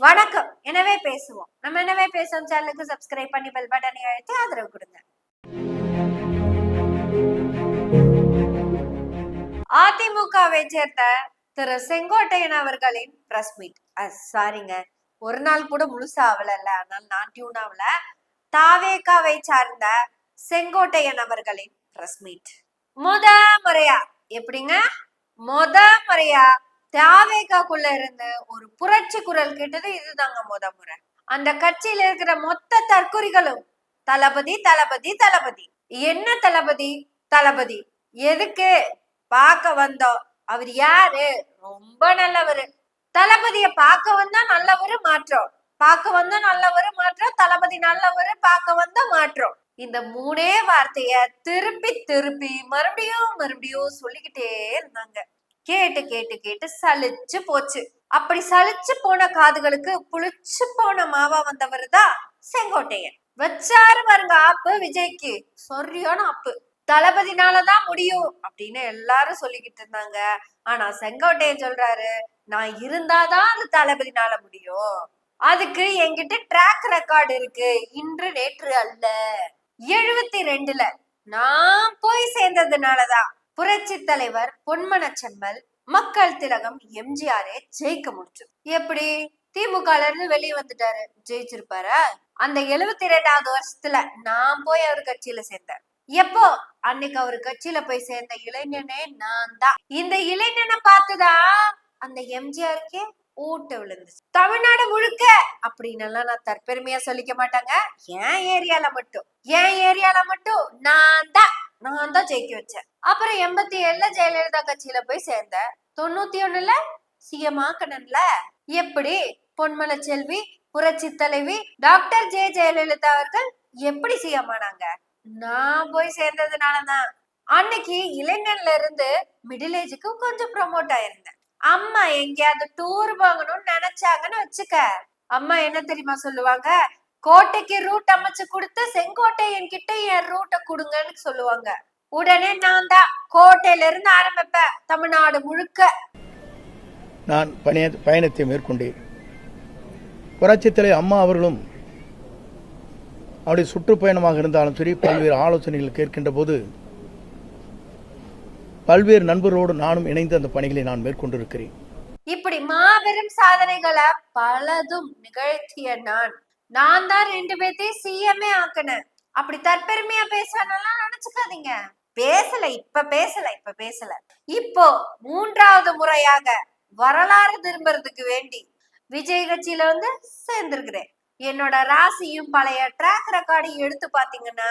வணக்கம். எனவே பேசுவோம். நம்ம எனவே பேசுவோம்? சேனலுக்கு சப்ஸ்கிரைப் பண்ணி பெல் பட்டனை அழுத்தி ஆதரவு கொடுங்க. அதிமுகவை சேர்ந்த திரு செங்கோட்டையன் அவர்களின் பிரஸ் மீட் சாரிங்க ஒரு நாள் கூட முழுசா ஆகல ஆனால் நான் டியூன் ஆகல தாவேகாவை சார்ந்த செங்கோட்டையன் அவர்களின் பிரஸ் மீட் முத முறையா. எப்படிங்க? முத முறையா. தாவேகாக்குள்ள இருந்து ஒரு புரட்சி குரல் கேட்டது இதுதாங்க முத முறை. அந்த கட்சியில இருக்கிற மொத்த தற்கொலைகளும் தளபதி தளபதி தளபதி. என்ன தளபதி? தளபதி. எதுக்கு பார்க்க வந்தோம்? அவர் யாரு? ரொம்ப நல்லவரு. தளபதிய பார்க்க வந்தா நல்லவரு மாற்றம். பார்க்க வந்தா நல்லவரு மாற்றம். தளபதி நல்லவரு பார்க்க வந்தா மாற்றம். இந்த மூணே வார்த்தைய திருப்பி திருப்பி மறுபடியும் மறுபடியும் சொல்லிக்கிட்டே இருந்தாங்க. கேட்டு கேட்டு கேட்டு சலிச்சு போச்சு. அப்படி சலிச்சு போன காதுகளுக்கு புளிச்சு போன மாவா வந்தவர் தான் செங்கோட்டையன். வச்சாரு பாருங்க ஆப்பு விஜய்க்கு. சொரியான ஆப்பு. தளபதினாலதான் முடியும் அப்படின்னு எல்லாரும் சொல்லிக்கிட்டு இருந்தாங்க. ஆனா செங்கோட்டையன் சொல்றாரு நான் இருந்தாதான் அது தளபதினால முடியும். அதுக்கு என்கிட்ட ட்ராக் ரெக்கார்டு இருக்கு. இன்று நேற்று அல்ல. எழுபத்தி ரெண்டுல நான் போய் சேர்ந்ததுனாலதான். புரட்சி தலைவர் பொன்மனச்செம்மல் மக்கள் திலகம் எம்ஜிஆரே ஜெயிக்க முடிச்சு. எப்படி? திமுக இருந்து வெளியே வந்துட்டாரு. ஜெயிச்சிருப்பாரு? அந்த எழுபத்தி ரெண்டாவது வருஷத்துல நான் போய் அவர் கட்சியில சேர்ந்தேன். எப்போ? அன்னைக்கு அவர் கட்சியில போய் சேர்ந்த இளைஞனே நான் தான். இந்த இளைஞனை பார்த்துதான் அந்த எம்ஜிஆருக்கே ஊட்ட விழுந்துச்சு. தமிழ்நாடு முழுக்க! அப்படின்னு எல்லாம் நான் தற்பெருமையா சொல்லிக்க மாட்டாங்க. என் ஏரியால மட்டும். என் ஏரியால மட்டும் நான் தான். நான் தான் ஜெயிக்க வச்சேன். அப்புறம் எண்பத்தி ஏழுல ஜெயலலிதா கட்சியில போய் சேர்ந்தேன். தொண்ணூத்தி ஒண்ணுல சிஎம் ஆக்கணும்ல? எப்படி? பொன்மலை செல்வி புரட்சி தலைவி டாக்டர் ஜே ஜெயலலிதா அவர்கள் எப்படி சிஎம் ஆனாங்க? நான் போய் சேர்ந்ததுனாலதான். அன்னைக்கு இளைஞன்ல இருந்து மிடில் ஏஜுக்கு கொஞ்சம் ப்ரொமோட் ஆயிருந்தேன். அம்மா எங்கேயாவது டூர் போகணும்னு நினைச்சாங்கன்னு வச்சுக்க. அம்மா என்ன தெரியுமா சொல்லுவாங்க? கோட்டைக்கு ரூட் அமைச்சு கொடுத்து செங்கோட்டையன் கிட்ட என் ரூட்டை கொடுங்கன்னு சொல்லுவாங்க. உடனே நான் தான் கோட்டையில இருந்து ஆரம்பிப்பேன் தமிழ்நாடு முழுக்க. நான் பணிய பயணத்தை மேற்கொண்டேன். புரட்சித் தலைவர் அம்மா அவர்களும் அவருடைய சுற்றுப்பயணமாக இருந்தாலும் சரி பல்வேறு ஆலோசனைகள் கேட்கின்ற போது பல்வேறு நண்பர்களோடு நானும் இணைந்து அந்த பணிகளை நான் மேற்கொண்டிருக்கிறேன். இப்படி மாபெரும் சாதனைகளை பலதும் நிகழ்த்திய நான் நான் தான் ரெண்டு பேர்த்தையும் சிஎம்ஏ ஆக்கினேன். அப்படி தற்பெருமையா பேசானலாம் நினைச்சுக்காதீங்க. பேசல இப்ப பேசல இப்ப பேசல. இப்போ மூன்றாவது முறையாக வரலாறு திரும்புறதுக்கு வேண்டி விஜய் கட்சியில வந்து சேர்ந்திருக்கிறேன். என்னோட ராசியும் பழைய ட்ராக் ரெக்கார்டையும் எடுத்து பாத்தீங்கன்னா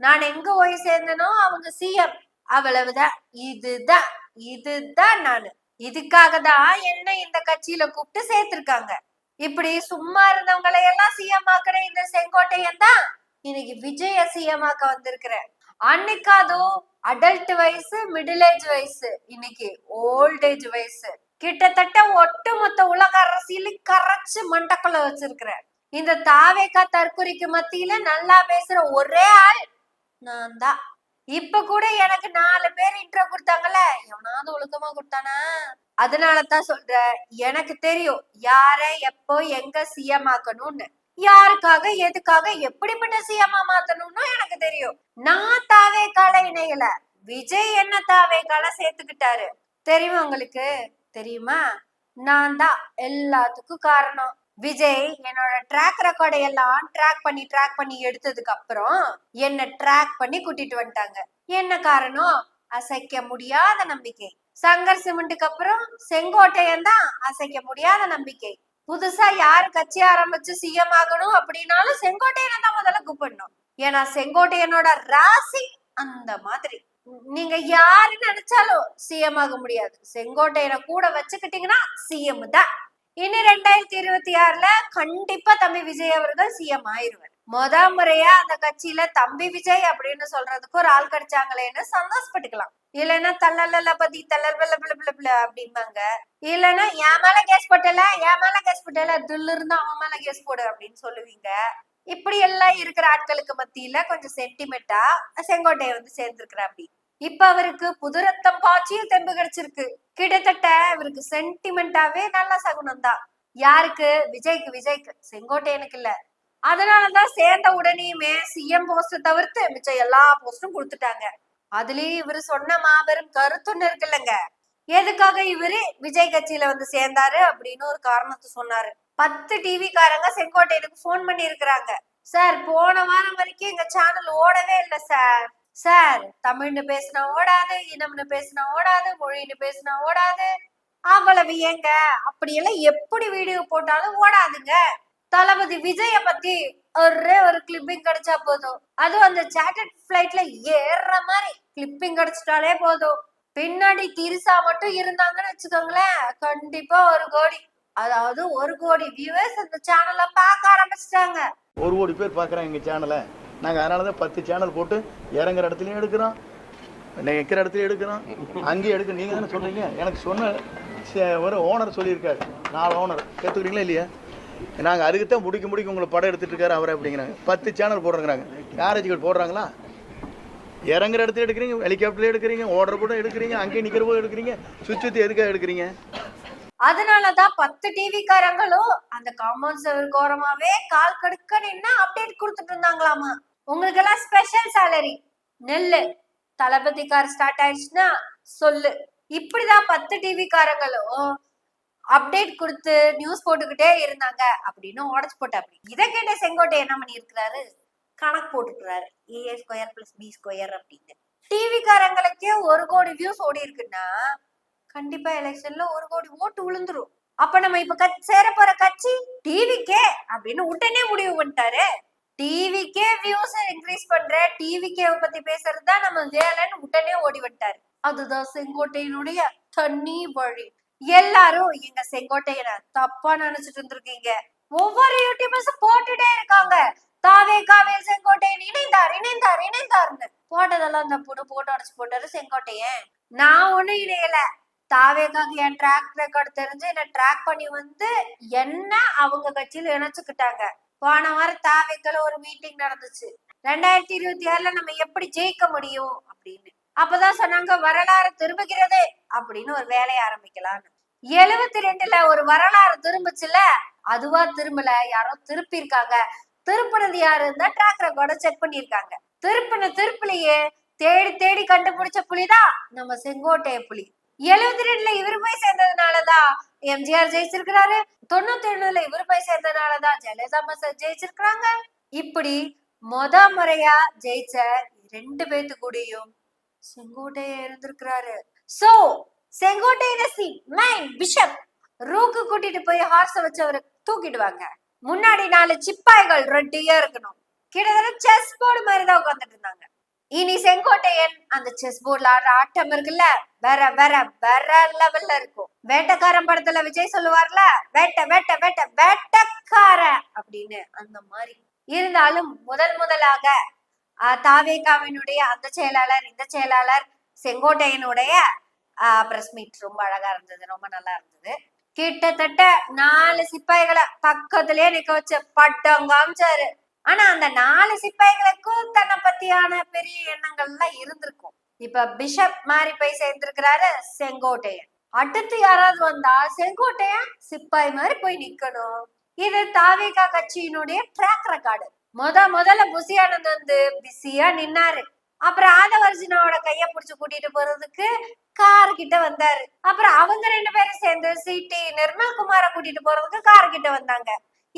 நான் எங்க போய் சேர்ந்தனோ அவங்க சிஎம் அவ்வளவுதான். இதுதான் இதுதான் நானு. இதுக்காக தான் என்ன இந்த கட்சியில கூப்பிட்டு சேர்த்திருக்காங்க. இப்படி சும்மா இருந்தவங்களை எல்லாம் சிஎம் ஆக்குற இந்த செங்கோட்டையன் தான் இன்னைக்கு விஜய சிஎம் ஆக்க வந்திருக்கிறேன் அன்னைக்கு அதுவும் அடல்ட் வயசு மிடில் ஏஜ் வயசு. இன்னைக்கு ஓல்ட் ஏஜ் வயசு. கிட்டத்தட்ட ஒட்டுமொத்த உலக அரசியல கரைச்சு மண்டக்குள்ள வச்சிருக்கிறேன் இந்த தாவேக்கா தற்கொலைக்கு மத்தியில நல்லா பேசுற ஒரே ஆள் நான் தான் இப்ப கூட எனக்கு நாலு பேர் இன்ட்ரோ கொடுத்தாங்கல்ல? எவனாவது ஒழுக்கமா கொடுத்தானா? அதனாலதான் சொல்ற சொல்றேன் எனக்கு தெரியும் யார எப்போ எங்க சிஎம் ஆக்கணும்னு யாருக்காக எதுக்காக எப்படிப்பட்ட சிஎம்மா மாத்தணும்னு எனக்கு தெரியும். நான் தாவே கால இணையல விஜய் என்ன தாவே கால சேர்த்துக்கிட்டாரு. தெரியுமா உங்களுக்கு? தெரியுமா? நான் தான் எல்லாத்துக்கும் காரணம். விஜய் என்னோட ட்ராக் ரெக்கார்டை எல்லாம் ட்ராக் பண்ணி ட்ராக் பண்ணி எடுத்ததுக்கு அப்புறம் என்ன ட்ராக் பண்ணி கூட்டிட்டு வந்துட்டாங்க. என்ன காரணம்? அசைக்க முடியாத நம்பிக்கை. சங்கர் சிமெண்ட்டுக்கு அப்புறம் செங்கோட்டையன் தான் அசைக்க முடியாத நம்பிக்கை. புதுசா யாரு கட்சி ஆரம்பிச்சு சிஎம் ஆகணும் அப்படின்னாலும் செங்கோட்டையனை தான் முதல்ல கூப்பிடணும். ஏன்னா செங்கோட்டையனோட ராசி அந்த மாதிரி. நீங்க யாரு நினைச்சாலும் சிஎம் ஆக முடியாது. செங்கோட்டையனை கூட வச்சுக்கிட்டீங்கன்னா சிஎம் தான். இனி ரெண்டாயிரத்தி இருபத்தி ஆறுல கண்டிப்பா தம்பி விஜய் அவர்கள் சிஎம் ஆயிருவார். முத முறையா அந்த கட்சியில தம்பி விஜய் அப்படின்னு சொல்றதுக்கு ஒரு ஆள் கிடைச்சாங்களேன்னு சந்தோஷப்பட்டுக்கலாம். இல்லைன்னா தள்ளல பத்தி தள்ளல் பிள்ள பிள்ள பிள்ள பிள்ள அப்படிம்பாங்க. இல்லைன்னா என் மேல கேஸ் போட்டல என் மேல கேஸ் போட்டல துல்லு இருந்தா அவன் மேல கேஸ் போடு அப்படின்னு சொல்லுவீங்க. இப்படி எல்லாம் இருக்கிற ஆட்களுக்கு மத்தியில கொஞ்சம் சென்டிமெண்டா செங்கோட்டையை வந்து சேர்ந்திருக்கிற அப்படி. இப்ப அவருக்கு புது ரத்தம் பாய்ச்சியும் தெம்பு கிடைச்சிருக்கு. கிட்டத்தட்ட இவருக்கு சென்டிமெண்டாவே நல்ல சகுனம் தான். யாருக்கு? விஜய்க்கு விஜய்க்கு. செங்கோட்டையனுக்கு இல்ல. அதனாலதான் சேர்ந்த உடனேயுமே சிஎம் போஸ்ட் தவிர்த்து மிச்சம் எல்லா போஸ்டும் கொடுத்துட்டாங்க. அதுலயும் இவரு சொன்ன மாபெரும் கருத்துன்னு இருக்குல்லங்க. எதுக்காக இவரு விஜய் கட்சியில வந்து சேர்ந்தாரு அப்படின்னு ஒரு காரணத்தை சொன்னாரு. பத்து டிவி காரங்க செங்கோட்டையனுக்கு ஃபோன் பண்ணி இருக்கிறாங்க சார் போன வாரம் வரைக்கும் எங்க சேனல் ஓடவே இல்லை சார். சார் தமிழ்னு பேசினா ஓடாது இனம்னு பேசினா ஓடாது மொழின்னு பேசினா ஓடாது. அவ்வளவு ஏங்க? அப்படியெல்லாம் எப்படி வீடியோ போட்டாலும் ஓடாதுங்க. தளபதி விஜய பத்தி ஒரே ஒரு கிளிப்பிங் கிடைச்சா போதும். அதுவும் அந்த சேட்டட் பிளைட்ல ஏறுற மாதிரி கிளிப்பிங் கிடைச்சிட்டாலே போதும். பின்னாடி திரிசா மட்டும் இருந்தாங்கன்னு வச்சுக்கோங்களேன். கண்டிப்பா ஒரு கோடி. அதாவது ஒரு கோடி வியூவர்ஸ் அந்த சேனல்ல பார்க்க ஆரம்பிச்சிட்டாங்க. ஒரு கோடி பேர் பார்க்குறாங்க எங்கள் சேனலை நாங்கள் அதனால தான் பத்து சேனல் போட்டு இறங்குற இடத்துலையும் எடுக்கிறோம். நிற்கிற இடத்துலையும் எடுக்கிறோம். அங்கேயும் எடுக்க நீங்கள் தானே சொல்கிறீங்க எனக்கு சொன்ன சே- ஒரு ஓனர் சொல்லியிருக்காரு. நாலு ஓனர் கேட்டுக்கிறீங்களா இல்லையா? நாங்கள் அதுக்கு தான் முடிக்க முடிக்க உங்களை படம் எடுத்துட்டு இருக்காரு அவரை அப்படிங்கிறாங்க. பத்து சேனல் போடுறேங்கிறாங்க. யாராச்சும் போடுறாங்களா? இறங்குற இடத்துல எடுக்கிறீங்க ஹெலிகாப்டர்ல எடுக்கிறீங்க ஓடுற கூட எடுக்கிறீங்க அங்கேயும் நிற்கிற போது எடுக்கிறீங்க சுவிட்ச் சுற்றி எதுக்காக எடுக்கிறீங்க? அதனாலதான் பத்து டிவி காரங்களும் அந்த காம்பவுண்ட் செவருக்கு கோரமாவே கால் கடுக்க நின்னா அப்டேட் கொடுத்துட்டு இருந்தாங்களாமா? உங்களுக்கு எல்லாம் ஸ்பெஷல் சேலரி நெல்லு. தளபதி கார் ஸ்டார்ட் ஆயிடுச்சுன்னா சொல்லு. இப்படிதான் பத்து டிவி காரங்களும் அப்டேட் கொடுத்து நியூஸ் போட்டுக்கிட்டே இருந்தாங்க அப்படின்னு உடச்சு போட்ட அப்படி இதை கேட்ட செங்கோட்டை என்ன பண்ணி இருக்கிறாரு கணக்கு போட்டுக்கிறாரு. A square plus B square அப்படின்னு டிவிக்காரங்களுக்கே ஒரு கோடி வியூஸ் ஓடி இருக்குன்னா கண்டிப்பா எலெக்ஷன்ல ஒரு கோடி ஓட்டு விழுந்துரும் அப்ப நம்ம இப்ப சேர போற கட்சி டிவிக்கே அப்படின்னு உடனே முடிவு பண்ணிட்டாரு. டிவிக்கே வியூஸ் இன்க்ரீஸ் பண்ற டிவிக்கே பத்தி பேசுறது தான் நம்ம வேலைன்னு உடனே ஓடி வந்துட்டாரு. அதுதான் செங்கோட்டையினுடைய தண்ணி வழி. எல்லாரும் எங்க செங்கோட்டையனை தப்பா நினைச்சிட்டு இருந்திருக்கீங்க. ஒவ்வொரு யூடியூபர்ஸும் போட்டுட்டே இருக்காங்க. தாவே காவேல் செங்கோட்டையன் இணைந்தார் இணைந்தார் இணைந்தார்னு. போட்டதெல்லாம் தப்புன்னு போட்டு அடைச்சு போட்டாரு செங்கோட்டையன். நான் ஒண்ணும் இணையல. தாவேக்காக என் ட்ராக் ரெக்கார்டு தெரிஞ்சு என்ன ட்ராக் பண்ணி வந்து என்ன அவங்க கட்சியில இணைச்சுக்கிட்டாங்க. போன வாரம் தாவேக்கல ஒரு மீட்டிங் நடந்துச்சு. ரெண்டாயிரத்தி இருபத்தி ஆறுல நம்ம எப்படி ஜெயிக்க முடியும் அப்படின்னு. அப்பதான் சொன்னாங்க வரலாறு திரும்புகிறதே. அப்படின்னு ஒரு வேலையை ஆரம்பிக்கலாம்னு. எழுபத்தி ரெண்டுல ஒரு வரலாறு திரும்பிச்சுல அதுவா திரும்பல. யாரோ திருப்பி இருக்காங்க திருப்பினது இருந்தா ட்ராக் ரெக்கார்ட செக் பண்ணிருக்காங்க திருப்பின திருப்பிலேயே தேடி தேடி கண்டுபிடிச்ச புலிதான் நம்ம செங்கோட்டைய புலி. எழுபத்தி ரெண்டுல இவரு போய் சேர்ந்ததுனாலதான் எம்ஜிஆர் ஜெயிச்சிருக்கிறாரு. தொண்ணூத்தி ஒண்ணுல இவரு போய் சேர்ந்ததுனாலதான் ஜெயலலிதா ஜெயிச்சிருக்கிறாங்க. இப்படி மொத முறையா ஜெயிச்ச ரெண்டு பேத்து கூடயும் செங்கோட்டைய இருந்திருக்கிறாரு. சோ செங்கோட்டையரசி மைன் பிஷப் ரூக்கு கூட்டிட்டு போய் ஹார்ஸ வச்சு அவரை தூக்கிடுவாங்க. முன்னாடி நாலு சிப்பாய்கள் ரெட்டியா இருக்கணும். கிட்டத்தட்ட செஸ் போர்டு மாதிரி தான் உட்காந்துட்டு இருந்தாங்க. இனி செங்கோட்டையன் அந்த செஸ் போர்ட்ல ஆடுற ஆட்டம் இருக்குல்ல வேற வேற வேற லெவல்ல இருக்கும். வேட்டக்காரன் படத்துல விஜய் சொல்லுவார்ல வேட்ட வேட்ட வேட்ட வேட்டக்கார அப்படின்னு அந்த மாதிரி. இருந்தாலும் முதல் முதலாக ஆஹ், தாவேகாவினுடைய அந்த செயலாளர் இந்த செயலாளர் செங்கோட்டையனுடைய பிரஸ் மீட் ரொம்ப அழகா இருந்தது ரொம்ப நல்லா இருந்தது. கிட்டத்தட்ட நாலு சிப்பாய்களை பக்கத்துலயே நிக்க வச்சு பட்டம் காமிச்சாரு. ஆனா அந்த நாலு சிப்பாய்களுக்கும் தன்னை பத்தியான பெரிய எண்ணங்கள்லாம் இருந்திருக்கும். இப்ப பிஷப் மாதிரி போய் சேர்ந்திருக்கிறாரு செங்கோட்டையன். அடுத்து யாராவது வந்தா செங்கோட்டையன் சிப்பாய் மாதிரி போய் நிக்கணும். இது தாவிகா கட்சியினுடைய ட்ராக் ரெக்கார்டு முத முதல்ல புசி ஆனந்த் வந்து பிஸியா நின்னாரு. அப்புறம் ஆதவர்ஜுனோட கைய புடிச்சு கூட்டிட்டு போறதுக்கு கார் கிட்ட வந்தாரு. அப்புறம் அவங்க ரெண்டு பேரும் சேர்ந்து சிடி நிர்மல் குமார கூட்டிட்டு போறதுக்கு கார் கிட்ட வந்தாங்க.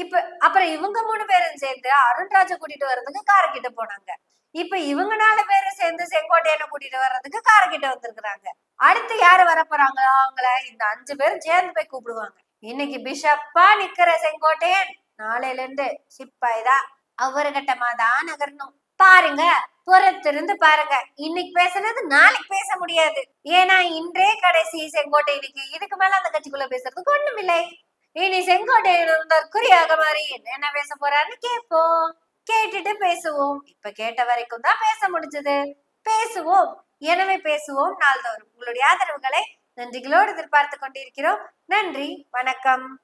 இப்ப அப்புறம் இவங்க மூணு பேரும் சேர்ந்து அருண்ராஜ கூட்டிட்டு வர்றதுக்கு கார் கிட்ட போனாங்க. இப்ப இவங்க நாலு பேரும் சேர்ந்து செங்கோட்டையனை கூட்டிட்டு வர்றதுக்கு கார் கிட்ட வந்திருக்கிறாங்க. அடுத்து யாரு வர போறாங்களோ அவங்கள இந்த அஞ்சு பேரும் சேர்ந்து போய் கூப்பிடுவாங்க. இன்னைக்கு பிஷப்பா நிக்கிற செங்கோட்டையன் நாளையில இருந்து சிப்பாய் தான். அவர்கிட்டமா தான் நகரணும். பாருங்க பொறுத்திருந்து பாருங்க. இன்னைக்கு பேசுனது நாளைக்கு பேச முடியாது. ஏன்னா இன்றே கடைசி செங்கோட்டையனுக்கு இதுக்கு மேல அந்த கட்சிக்குள்ள பேசுறதுக்கு ஒண்ணும் இல்லை. இனி செங்கோட்டையன் குறியாக மாறி என்ன பேச போறாருன்னு கேட்போம். கேட்டுட்டு பேசுவோம். இப்ப கேட்ட வரைக்கும் தான் பேச முடிஞ்சது. பேசுவோம். எனவே பேசுவோம். நாள்தோறும் உங்களுடைய ஆதரவுகளை நன்றிகளோடு எதிர்பார்த்து கொண்டிருக்கிறோம். நன்றி. வணக்கம்.